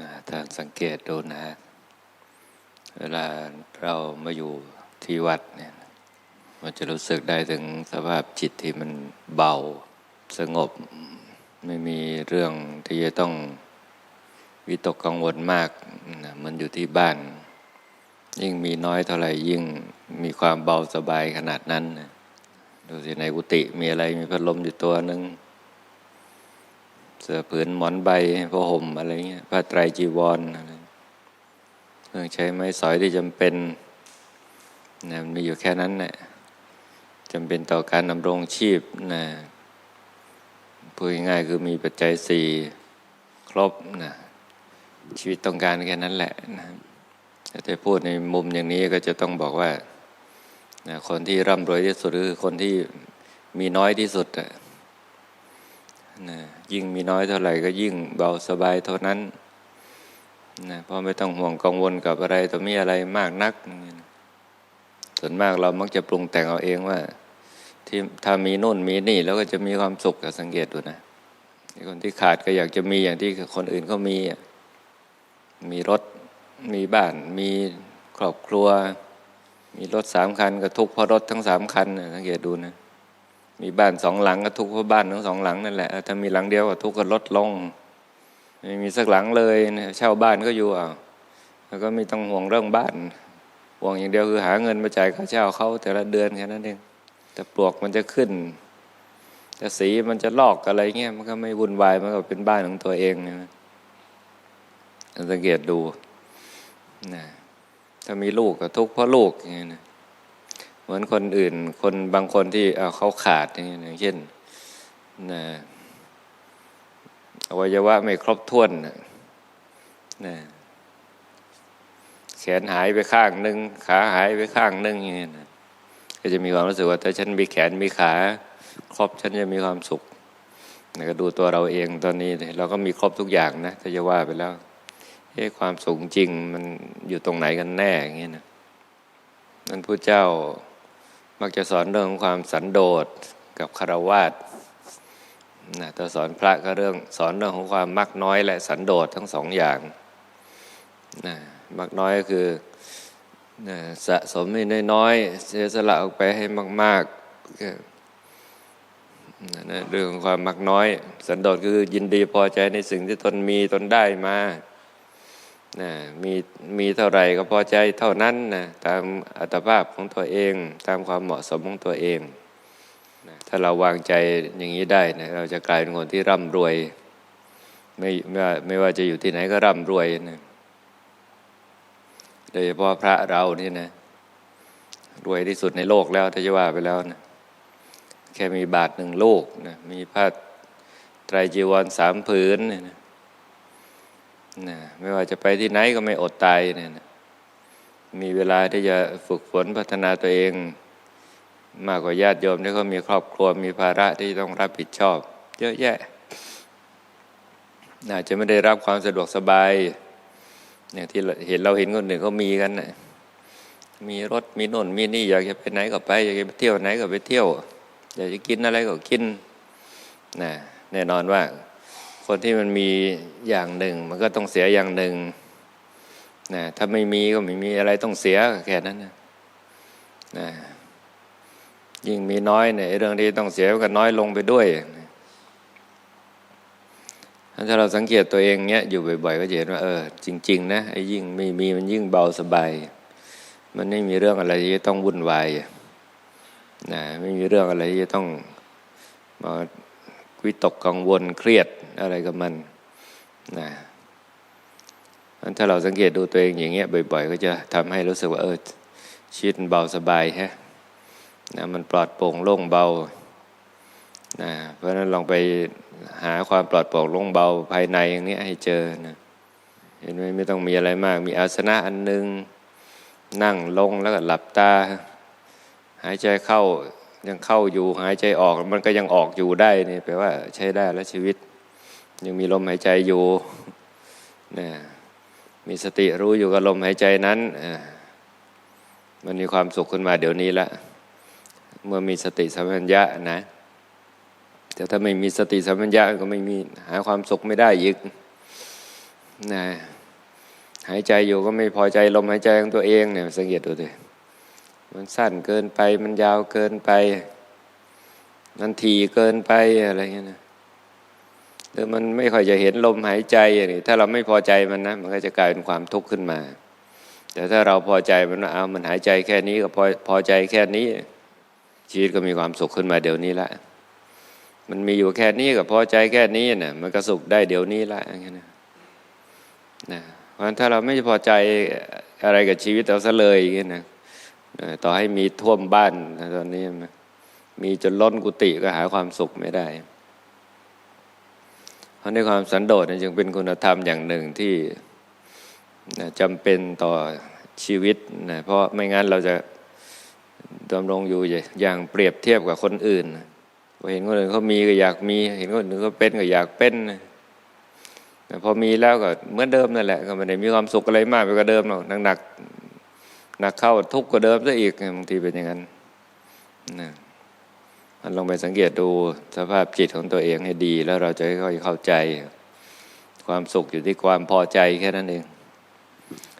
นะถ้าสังเกตดูนะ เวลาเรามาอยู่ที่วัดเนี่ยมันจะรู้สึกได้ถึงสภาพจิตที่มันเบาสงบ ไม่มีเรื่องที่จะต้องวิตกกังวลมากนะมันอยู่ที่บ้าน ยิ่งมีน้อยเท่าไหร่ยิ่งมีความเบาสบายขนาดนั้นนะดูสิในกุฏิมีอะไรมีพัดลมอยู่ตัวหนึ่ง เสื้อผืนหมอนใบผ้าห่มอะไรเงี้ยผ้าไตรจีวรอะไรเครื่องใช้ไม้สอยที่จำเป็นนะมันมีอยู่แค่นั้นแหละจำเป็นต่อการดำรงชีพนะพูดง่ายๆคือมีปัจจัยสี่ครบนะชีวิตต้องการแค่นั้นแหละนะแต่พูดในมุมอย่างนี้ก็จะต้องบอกว่านะคนที่ร่ำรวยที่สุดคือคนที่มีน้อยที่สุดอะ นะยิ่งมีน้อยเท่าไหร่ก็ยิ่งเบาสบายเท่านั้นนะเพราะไม่ต้องห่วงกังวลกับอะไรต่อมีอะไรมากนัก ส่วนมากเรามักจะปรุงแต่งเอาเองว่า ที่ถ้ามีนู่นมีนี่แล้วก็จะมีความสุขกับสังเกตดูนะคนที่ขาดก็อยากจะมีอย่างที่คนอื่นเขามี มีรถ มีบ้าน มีครอบครัว มีรถสามคัน ก็ทุกเพราะรถทั้งสามคันสังเกตดูนะ มีบ้านสองหลังก็ทุกข์เพราะบ้านทั้งสองหลังนั่นแหละถ้ามีหลังเดียวก็ทุกข์ก็ลดลงไม่มีสักหลังเลยเช่าบ้านก็อยู่อะแล้วก็ไม่ต้องห่วงเรื่องบ้านห่วงอย่างเดียวคือหาเงินมาจ่ายค่าเช่าเขาแต่ละเดือนแค่นั้นเองแต่ปลวกมันจะขึ้นแต่สีมันจะลอกอะไรเงี้ยมันก็ไม่วุ่นวายมันก็เป็นบ้านของตัวเองนะสังเกตดูนะถ้ามีลูกก็ทุกข์เพราะลูกอย่างเงี้ยนะ เหมือนคนอื่น คนบางคนที่เเขาขาดอย่างเงี้ยอย่างเช่นนะอวัยวะไม่ครบถ้วนนะแขนหายไปข้างหนึ่งขาหายไปข้างหนึ่งอย่างเงี้ยนะก็จะมีความรู้สึกว่าถ้าฉันมีแขนมีขาครบฉันจะมีความสุขก็ดูตัวเราเองตอนนี้เราก็มีครบทุกอย่างนะถ้าจะว่าไปแล้วเอ้ความสุขจริงมันอยู่ตรงไหนกันแน่อย่างเงี้ยนะนั่นพระเจ้า มักจะสอนเรื่องของความสันโดษกับคารวาสนะแต่สอนพระก็เรื่องสอนเรื่องของความมักน้อยและสันโดษทั้งสองอย่างนะมักน้อยก็คือนะสะสมให้น้อยๆเสียสละออกไปให้มากๆก็นะเรื่องของความมักน้อย สันโดษคือยินดีพอใจในสิ่งที่ตนมีตนได้มา นะมีมีเท่าไหร่ก็พอใจเท่านั้นนะตามอัตภาพของตัวเอง ตามความเหมาะสมของตัวเองนะถ้าเราวางใจอย่างนี้ได้นะเราจะกลายเป็นคนที่ร่ำรวย ไม่ไม่ว่าไม่ว่าจะอยู่ที่ไหนก็ร่ำรวยนะโดยเฉพาะพระเรานี่นะรวยที่สุดในโลกแล้วถ้าจะว่าไปแล้วนะแค่มีบาทหนึ่งลูกนะมีผ้าไตรจีวรสามผืนนะ นะไม่ว่าจะไปที่ไหนก็ไม่อดตายเนี่ยนะมีเวลาที่จะฝึกฝนพัฒนาตัวเอง มากกว่าญาติโยมที่เขามีครอบครัวมีภาระที่ต้องรับผิดชอบ เยอะแยะอาจจะไม่ได้รับความสะดวกสบายอย่างที่เห็นเราเห็นคนหนึ่งเขามีกันนะมีรถมีโน่นมีนี่อยากจะไปไหนก็ไป อยากจะไปเที่ยวไหนก็ไปเที่ยว อยากจะกินอะไรก็กินนะแน่นอนว่า คนที่มันมีอย่างหนึ่ง มันก็ต้องเสียอย่างหนึ่งนะถ้าไม่มีก็ไม่มีอะไรต้องเสียแค่นั้นนะนะยิ่งมีน้อยเนี่ยเรื่องที่ต้องเสียก็น้อยลงไปด้วยถ้าเราสังเกตตัวเองเนี้ยอยู่บ่อย ๆ ก็จะเห็นว่าเออจริง ๆ นะไอ้ยิ่งไม่มีมันยิ่งเบาสบาย มันไม่มีเรื่องอะไรที่ต้องวุ่นวายนะไม่มีเรื่องอะไรที่จะต้องมาวิตกกังวลเครียด อะไรกับมันนะมันถ้าเราสังเกตดูตัวเองอย่างเงี้ยบ่อย ๆ ก็จะทำให้รู้สึกว่าเออชีวิตเบาสบายแฮะนะมันปลอดโปร่งโล่งเบานะเพราะฉะนั้นลองไปหาความปลอดโปร่งโล่งเบาภายในอย่างนี้ให้เจอนะเห็นไหมไม่ต้องมีอะไรมาก มีอาสนะอันหนึง นั่งลงแล้วก็หลับตา หายใจเข้ายังเข้าอยู่หายใจออกมันก็ยังออกอยู่ได้นี่แปลว่าใช้ได้แล้วชีวิต ยังมีลมหายใจอยู่นะมีสติรู้อยู่กับลมหายใจนั้น มันมีความสุขขึ้นมาเดี๋ยวนี้ละ เมื่อมีสติสัมปชัญญะนะ แต่ถ้าไม่มีสติสัมปชัญญะก็ไม่มีหาความสุขไม่ได้อีกนะหายใจอยู่ก็ไม่พอใจลมหายใจของตัวเองเนี่ยสังเกตดูดิมันสั้นเกินไปมันยาวเกินไป มันทีเกินไปอะไรเงี้ยนะ หรือมันไม่ค่อยจะเห็นลมหายใจอย่างนี้ถ้าเราไม่พอใจมันนะมันก็จะกลายเป็นความทุกข์ขึ้นมา แต่ถ้าเราพอใจมันว่าเอามันหายใจแค่นี้ก็พอพอใจแค่นี้ ชีวิตก็มีความสุขขึ้นมาเดี๋ยวนี้ละมันมีอยู่แค่นี้ก็พอใจแค่นี้นะมันก็สุขได้เดี๋ยวนี้ละอย่างเงี้ยนะนะเพราะฉะนั้นถ้าเราไม่พอใจอะไรกับชีวิตเราซะเลยอย่างเงี้ยนะต่อให้มีท่วมบ้านตอนนี้มีจนล้นกุฏิก็หาความสุขไม่ได้ เพราะในความสันโดษจึงเป็นคุณธรรมอย่างหนึ่งที่จำเป็นต่อชีวิตนะเพราะไม่งั้นเราจะดำรงอยู่อย่างเปรียบเทียบกับคนอื่นเห็นคนอื่นเขามีก็อยากมี เห็นคนอื่นเขาเป็นก็อยากเป็นพอมีแล้วก็เหมือนเดิมนั่นแหละก็ไม่ได้มีความสุขอะไรมากไปกว่าเดิมหรอกหนักหนักเข้าทุกข์กว่าเดิมซะอีกบางทีเป็นอย่างนั้นนะ มันลองไปสังเกตดูสภาพจิตของตัวเองให้ดี แล้วเราจะค่อยเข้าใจ ความสุขอยู่ที่ความพอใจแค่นั้นเอง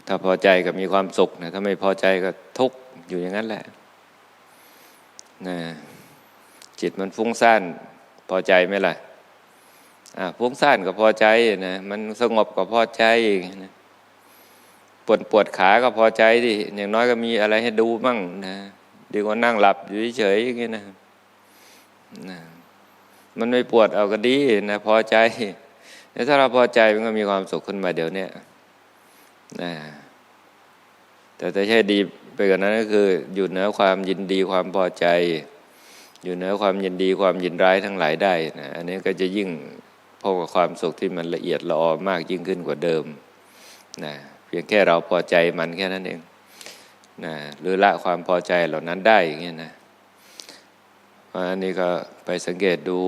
ถ้าพอใจก็มีความสุขนะถ้าไม่พอใจก็ทุกข์อยู่อย่างนั้นแหละนะจิตมันฟุ้งซ่านพอใจไหมล่ะฟุ้งซ่านก็พอใจนะมันสงบก็พอใจนะปวดปวดขาก็พอใจดิอย่างน้อยก็มีอะไรให้ดูบ้างนะดีกว่านั่งหลับอยู่เฉยๆอย่างนี้นะ นะมันไม่ปวดเอาก็ดีนะพอใจแต่ถ้าเราพอใจมันก็มีความสุขขึ้นมาเดี๋ยวนี้นะแต่ถ้าใช่ดีไปกว่านั้นก็คือ อยู่เหนือความยินดีความพอใจ อยู่เหนือความยินดีความยินร้ายทั้งหลายได้นะอันนี้ก็จะยิ่งพบกับความสุขที่มันละเอียดละออมากยิ่งขึ้นกว่าเดิมนะเพียงแค่เราพอใจมันแค่นั้นเองนะหรือละความพอใจเหล่านั้นได้อย่างเงี้ยนะ อันนี้ก็ไปสังเกตดู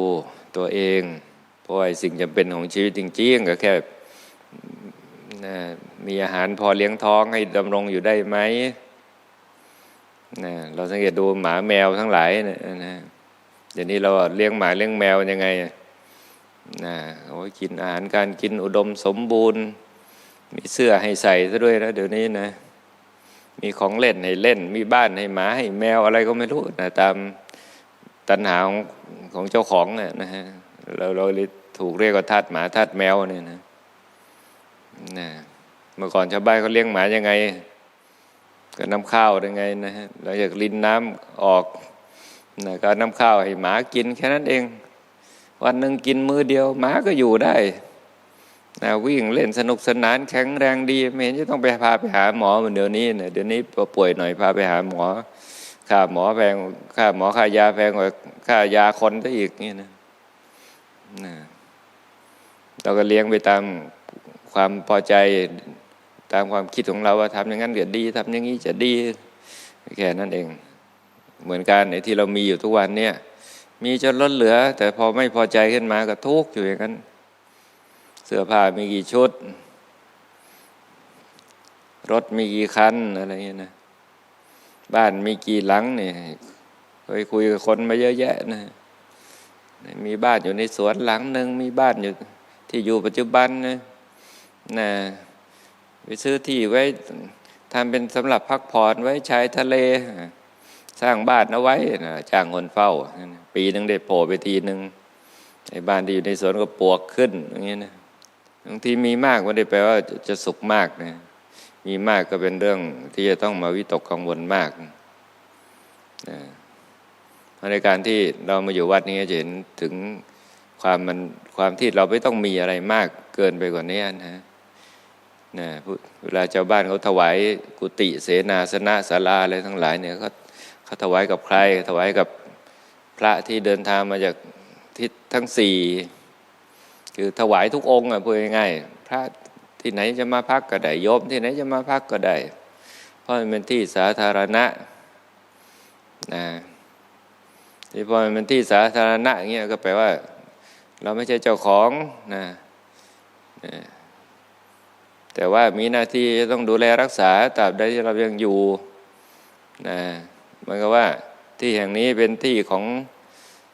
ตัวเอง เพราะไอ้สิ่งจำเป็นของชีวิตจริงๆก็แค่นะมีอาหารพอเลี้ยงท้องให้ดำรงอยู่ได้ไหมนะเราสังเกตดูหมาแมวทั้งหลายนะนะเดี๋ยวนี้เราเลี้ยงหมาเลี้ยงแมวยังไงนะโอ้ยกินอาหารการกินอุดมสมบูรณ์ มีเสื้อให้ใส่ซะด้วยนะเดี๋ยวนี้นะ มีของเล่นให้เล่น มีบ้านให้หมาให้แมวอะไรก็ไม่รู้นะตาม ตัณหาของของเจ้าของเนี่ยนะฮะเราเราถูกเรียกว่าทาสหมาทาสแมวเนี่ยนะนะเมื่อก่อนชาวบ้านเขาเลี้ยงหมายังไง ก็น้ำข้าวยังไงนะฮะเราอยากลินน้ำออกนะก็น้ำข้าวให้หมากินแค่นั้นเอง วันหนึ่งกินมือเดียว หมาก็อยู่ได้นะวิ่งเล่นสนุกสนานแข็งแรงดี ไม่เห็นจะต้องไปพาไปหาหมอเหมือนเดี๋ยวนี้นะเดี๋ยวนี้ป่วยหน่อยพาไปหาหมอ ค่าหมอแพงค่าหมอค่ายาแพงกว่าค่ายาคนซะอีกนี่นะนะเราก็เลี้ยงไปตามความพอใจตามความคิดของเราว่าทำอย่างนั้นเกิดดีทำอย่างนี้จะดีแค่นั้นเอง เหมือนกันในที่เรามีอยู่ทุกวันเนี่ยมีจนล้นเหลือ แต่พอไม่พอใจขึ้นมาก็ทุกข์อยู่อย่างนั้น เสื้อผ้ามีกี่ชุด รถมีกี่คันอะไรเงี้ยนะ บ้านมีกี่หลังเนี่ยเคยคุยกับคนมาเยอะแยะนะมีบ้านอยู่ในสวนหลังหนึ่งมีบ้านอยู่ที่อยู่ปัจจุบันนะนะไปซื้อที่ไว้ทำเป็นสำหรับพักผ่อนไว้ชายทะเล สร้างบ้านเอาไว้นะจ้างคนเฝ้า ปีหนึ่งได้โผล่ไปทีหนึ่งไอ้บ้านที่อยู่ในสวนก็ปวกขึ้นอย่างเงี้ยนะบางทีมีมากไม่ได้แปลว่าจะสุขมากนะ มีมากก็เป็นเรื่องที่จะต้องมาวิตกกังวลมากในการที่เรามาอยู่วัดนี้จะเห็นถึงความมันความที่เราไม่ต้องมีอะไรมากเกินไปกว่านี้นะนะเวลาชาวบ้านเขาถวายกุฏิเสนาสนะศาลาอะไรทั้งหลายเนี่ยเขาเขาถวายกับใคร ถวายกับพระที่เดินทางมาจากทิศทั้งสี่คือถวายทุกองค์อะพูดง่ายๆพระ ที่ไหนจะมาพักก็ได้โยม ที่ไหนจะมาพักก็ได้เพราะมันเป็นที่สาธารณะนะที่พอมันเป็นที่สาธารณะเงี้ยก็แปลว่า เราไม่ใช่เจ้าของนะแต่ว่ามีหน้าที่จะต้องดูแลรักษาตราบใดที่เรายังอยู่นะมันก็ว่าที่แห่งนี้เป็นที่ของ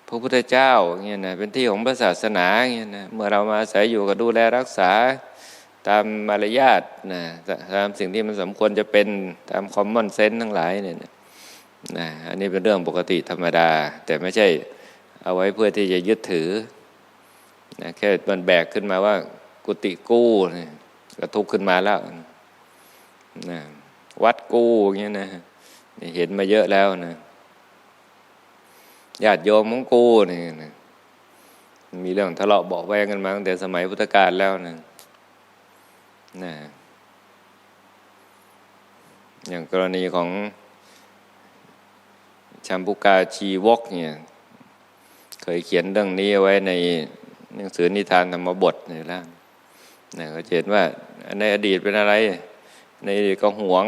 พระพุทธเจ้าเงี้ยนะเป็นที่ของพระศาสนาเงี้ยนะเมื่อเรามาอาศัยอยู่ก็ดูแลรักษา ตามมารยาทนะตามสิ่งที่มันสมควรจะเป็นตามคอมมอนเซนส์ทั้งหลายเนี่ยนะอันนี้เป็นเรื่องปกติธรรมดา แต่ไม่ใช่เอาไว้เพื่อที่จะยึดถือนะแค่มันแบกขึ้นมาว่ากุฏิกู้เนี่ยก็ทุกข์ขึ้นมาแล้วนะวัดกู้อย่างเงี้ยนะเห็นมาเยอะแล้วนะญาติโยมของกูนี่นะมีเรื่องทะเลาะเบาแวงกันมาตั้งแต่สมัยพุทธกาลแล้วนะ นะอย่างกรณีของชัมพุกาชีวกเนี่ย เคยเขียนเรื่องนี้ไว้ในหนังสือนิทานธรรมบทนี่แล้วนะก็เห็นว่าในอดีตเป็นอะไร ในอดีตก็หวง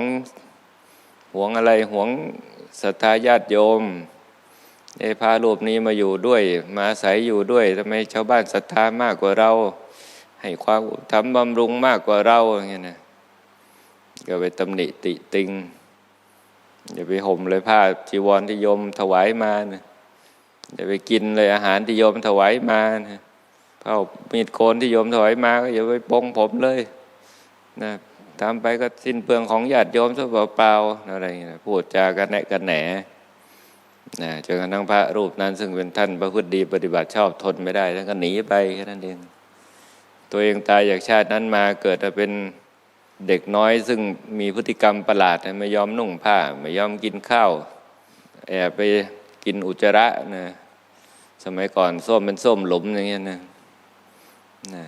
หวงอะไรหวงศรัทธาญาติโยมไอ้พารูปนี้มาอยู่ด้วย มาอาศัยอยู่ด้วยทำไมชาวบ้านศรัทธามากกว่าเรา ให้ความทำบำรุงมากกว่าเราอย่างเงี้ยนะก็ไปตำหนิติติงอย่าไปห่มเลยผ้าจีวรที่โยมถวายมานะอย่าไปกินเลยอาหารที่โยมถวายมานะผ้ามีดโกนที่โยมถวายมาก็อย่าไปปองผมเลยนะทำไปก็สิ้นเปลืองของญาติโยมซะเปล่าๆอะไรเงี้ยพูดจากันแหนกันแหนนะจนกระทั่งพระรูปนั้นซึ่งเป็นท่านพระพุทธดีปฏิบัติชอบทนไม่ได้ท่านก็หนีไปแค่นั้นเอง ตัวเองตายจากชาตินั้นมาเกิดมาเป็นเด็กน้อย ซึ่งมีพฤติกรรมประหลาดไม่ยอมนุ่งผ้า ไม่ยอมกินข้าวแอบไปกินอุจจาระนะสมัยก่อนส้มเป็นส้มหลุมอย่างเงี้ยนะนะ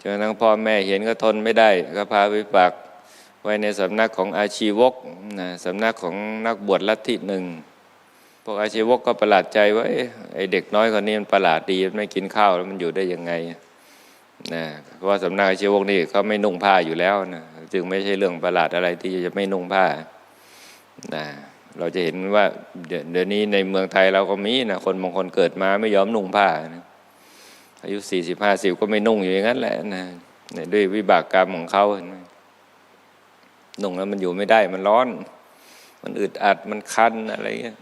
จนทั่งพ่อแม่เห็นก็ทนไม่ได้ ก็พาไปฝากไว้ในสำนักของอาชีวกนะสำนักของนักบวชลัทธิหนึ่งพวกอาชีวกก็ประหลาดใจว่าไอ้เด็กน้อยคนนี้มันประหลาดดีมันไม่กินข้าวแล้วมันอยู่ได้ยังไง นะเพราะว่าสำนักอาชีวกนี่เขาไม่นุ่งผ้าอยู่แล้วนะจึงไม่ใช่เรื่องประหลาดอะไรที่จะไม่นุ่งผ้านะเราจะเห็นว่าเดี๋ยวนี้ในเมืองไทยเราก็มีนะคนบางคนเกิดมาไม่ยอมนุ่งผ้านะอายุสี่สิบห้าสิบก็ไม่นุ่งอยู่อย่างนั้นแหละนะด้วยวิบากกรรมของเขาเห็นไหมนุ่งแล้วมันอยู่ไม่ได้มันร้อน มันอึดอัดมันคันอะไรเงี้ย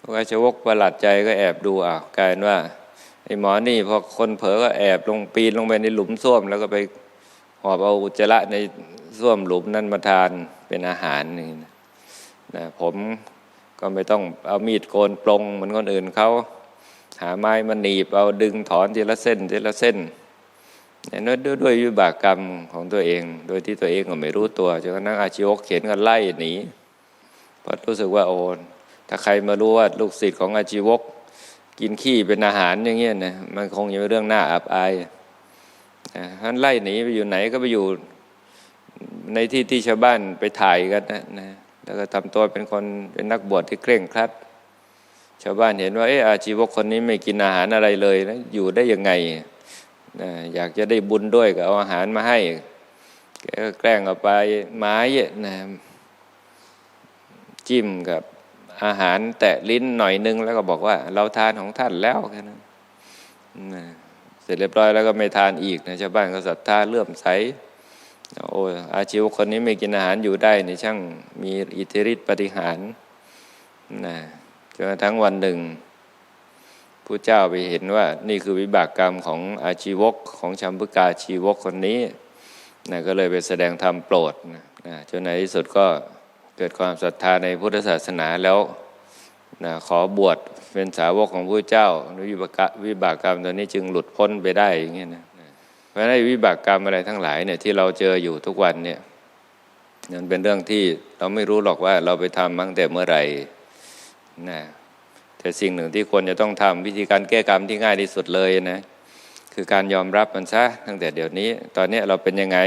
พวกอาชวกประหลาดใจก็แอบดูอะกลายว่า ไอ้หมอนี่พอคนเผลอก็แอบลงปีนลงไปในหลุมส้วม แล้วก็ไปหอบเอาอุจจาระในส้วมหลุมนั้นมาทานเป็นอาหารนี่นะผมก็ไม่ต้องเอามีดโกนปลงเหมือนคนอื่นเขาหาไม้มาหนีบเอาดึงถอนทีละเส้นทีละเส้นนั่นด้วยวิบากกรรมของตัวเอง โดยที่ตัวเองก็ไม่รู้ตัวจนกระทั่งอาชีวกเขียนกันไล่หนีเพราะรู้สึกว่าโอ้ถ้าใครมารู้ว่าลูกศิษย์ของอาชีวก กินขี้เป็นอาหารอย่างเงี้ยนะมันคงจะเป็นเรื่องน่าอับอายท่านไล่หนีไปอยู่ไหนก็ไปอยู่ในที่ที่ชาวบ้านไปถ่ายกันนะนะแล้วก็ทำตัวเป็นคนเป็นนักบวชที่เคร่งครัด ชาวบ้านเห็นว่าเอออาชีวกคนนี้ไม่กินอาหารอะไรเลยนะอยู่ได้ยังไงนะอยากจะได้บุญด้วยก็เอาอาหารมาให้แกก็แกล้งเอาไปไม้นะจิ้มกับ อาหารแตะลิ้นหน่อยนึง แล้วก็บอกว่า เราทานของท่านแล้วแค่นั้นเสร็จเรียบร้อยแล้วก็ไม่ทานอีกนะชาวบ้านก็ศรัทธาเลื่อมใสโอ้อาชีวคนนี้ไม่กินอาหารอยู่ได้ในช่างมีอิทธิฤทธิปฏิหารนะจนกระทั่งวันหนึ่งผู้เจ้าไปเห็นว่า นี่คือวิบากกรรมของอาชีวกของชัมพุกาชีวกคนนี้นะก็เลยไปแสดงธรรมโปรดนะจนในที่สุดก็ เกิดความศรัทธาในพุทธศาสนาแล้วนะขอบวชเป็นสาวกของพระเจ้าวิบากวิบากกรรมตัวนี้จึงหลุดพ้นไปได้อย่างเงี้ยนะเพราะในวิบากกรรมอะไรทั้งหลายเนี่ยที่เราเจออยู่ทุกวันเนี่ยนั่นเป็นเรื่องที่เราไม่รู้หรอกว่าเราไปทำตั้งแต่เมื่อไหร่นะแต่สิ่งหนึ่งที่ควรจะต้องทำวิธีการแก้กรรมที่ง่ายที่สุดเลยนะคือการยอมรับมันซะตั้งแต่เดี๋ยวนี้ ตอนนี้เราเป็นยังไง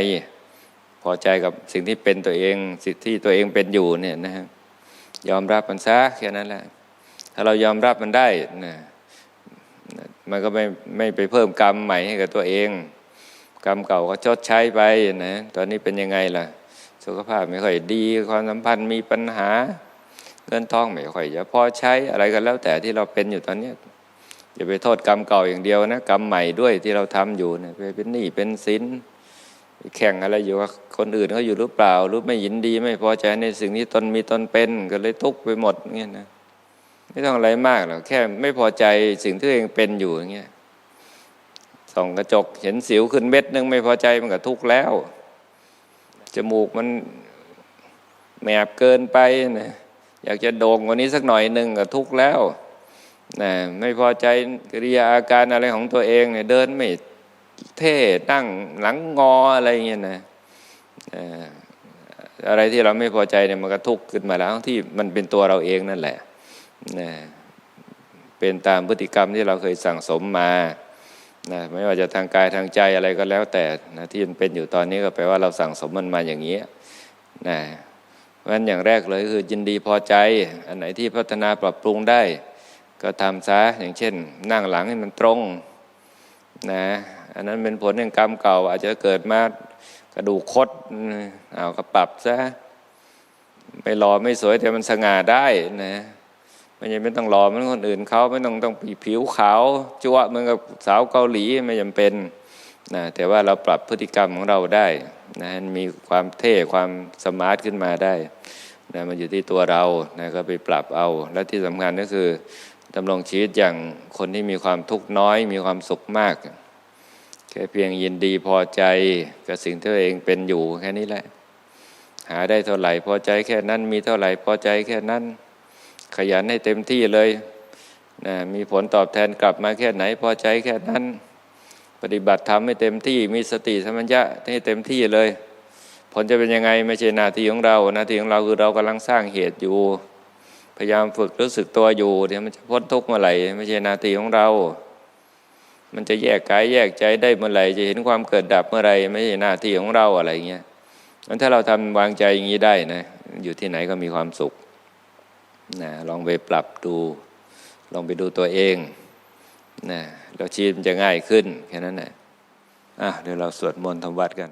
พอใจกับสิ่งที่เป็นตัวเอง สิ่งที่ตัวเองเป็นอยู่เนี่ยนะฮะยอมรับมันซะแค่นั้นแหละถ้าเรายอมรับมันได้นะมันก็ไม่ไม่ไปเพิ่มกรรมใหม่ให้กับตัวเอง กรรมเก่าก็ชดใช้ไปนะตอนนี้เป็นยังไงล่ะ สุขภาพไม่ค่อยดีความสัมพันธ์มีปัญหาเงินทองไม่ค่อยจะพอใช้อะไรกันแล้วแต่ที่เราเป็นอยู่ตอนนี้อย่าไปโทษกรรมเก่าอย่างเดียวนะ กรรมใหม่ด้วยที่เราทำอยู่เนี่ยไปเป็นหนี้เป็นสิน แข่งอะไรอยู่กับคนอื่นเขาอยู่หรือเปล่ารือไม่ยินดีไม่พอใจในสิ่งที่ตนมีตนเป็นก็เลยทุกข์ไปหมดเงี้ยนะไม่ต้องอะไรมากหรอกแค่ไม่พอใจสิ่งที่ตัวเองเป็นอยู่อย่างเงี้ยส่องกระจกเห็นสิวขึ้นเม็ดนึงไม่พอใจมันก็ทุกข์แล้วจมูกมันแมบเกินไปนะอยากจะโด่งกว่านี้สักหน่อยหนึ่งก็ทุกข์แล้วนะไม่พอใจกิริยาอาการอะไรของตัวเองเนี่ยเดินไม่ เท่นั่งหลังงออะไรเงี้ยนะอะไรที่เราไม่พอใจเนี่ยมันก็ทุกข์ขึ้นมาแล้วที่มันเป็นตัวเราเองนั่นแหละนะเป็นตามพฤติกรรมที่เราเคยสั่งสมมานะไม่ว่าจะทางกายทางใจอะไรก็แล้วแต่นะที่มันเป็นอยู่ตอนนี้ก็แปลว่าเราสั่งสมมันมาอย่างนี้นะเพราะฉะนั้นอย่างแรกเลยคือยินดีพอใจ อันไหนที่พัฒนาปรับปรุงได้ ก็ทำซะอย่างเช่น นั่งหลังให้มันตรง นะอันนั้นเป็นผลแห่งกรรมเก่า อาจจะเกิดมากระดูกคดเอาก็ปรับซะไม่หล่อไม่สวยแต่มันสง่าได้นะไม่จำเป็นต้องหล่อเหมือนคนอื่นเขาไม่ต้องต้องผิวขาวจั่วเหมือนกับสาวเกาหลีไม่จำเป็นนะแต่ว่าเราปรับพฤติกรรมของเราได้นะมีความเท่ความสมาร์ทขึ้นมาได้นะมันอยู่ที่ตัวเรานะก็ไปปรับเอา และที่สำคัญก็คือ ดำรงชีวิตอย่างคนที่มีความทุกข์น้อย มีความสุขมากแค่เพียงยินดีพอใจกับสิ่งที่ตัวเองเป็นอยู่แค่นี้แหละ หาได้เท่าไหร่พอใจแค่นั้นมีเท่าไหร่พอใจแค่นั้น ขยันให้เต็มที่เลยนะมีผลตอบแทนกลับมาแค่ไหนพอใจแค่นั้น ปฏิบัติธรรมให้เต็มที่มีสติสมัญญะให้เต็มที่เลย ผลจะเป็นยังไงไม่ใช่หน้าที่ของเราหน้าที่ของเราคือเรากำลังสร้างเหตุอยู่ พยายามฝึกรู้สึกตัวอยู่เดี๋ยวมันจะพ้นทุกข์เมื่อไหร่ไม่ใช่หน้าที่ของเรา มันจะแยกกายแยกใจได้เมื่อไหร่จะเห็นความเกิดดับเมื่อไหร่ไม่ใช่หน้าที่ของเราอะไรเงี้ยงั้นถ้าเราทำวางใจอย่างนี้ได้นะอยู่ที่ไหนก็มีความสุขนะลองไปปรับดู ลองไปดูตัวเองนะแล้วชีวิตมันจะง่ายขึ้นแค่นั้นแหละอะเดี๋ยวเราสวดมนต์ทำวัดกัน